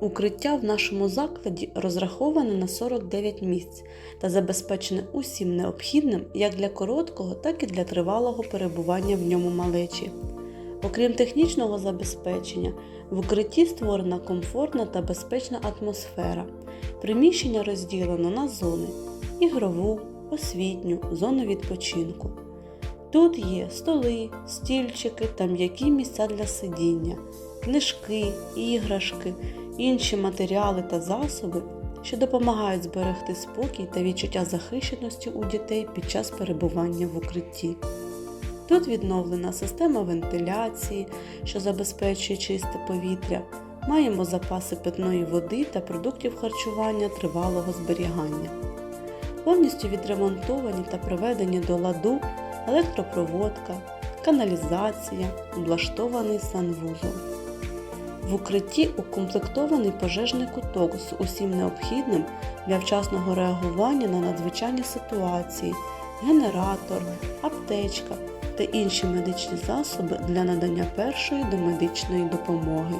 Укриття в нашому закладі розраховане на 49 місць та забезпечене усім необхідним як для короткого, так і для тривалого перебування в ньому малечі. Окрім технічного забезпечення, в укритті створена комфортна та безпечна атмосфера. Приміщення розділено на зони ігрову, освітню, зону відпочинку. Тут є столи, стільчики та м'які місця для сидіння, книжки, іграшки, інші матеріали та засоби, що допомагають зберегти спокій та відчуття захищеності у дітей під час перебування в укритті. Тут відновлена система вентиляції, що забезпечує чисте повітря. Маємо запаси питної води та продуктів харчування тривалого зберігання. Повністю відремонтовані та приведені до ладу електропроводка, каналізація, облаштований санвузол. В укритті укомплектований пожежний куток з усім необхідним для вчасного реагування на надзвичайні ситуації, генератор, аптечка та інші медичні засоби для надання першої домедичної допомоги.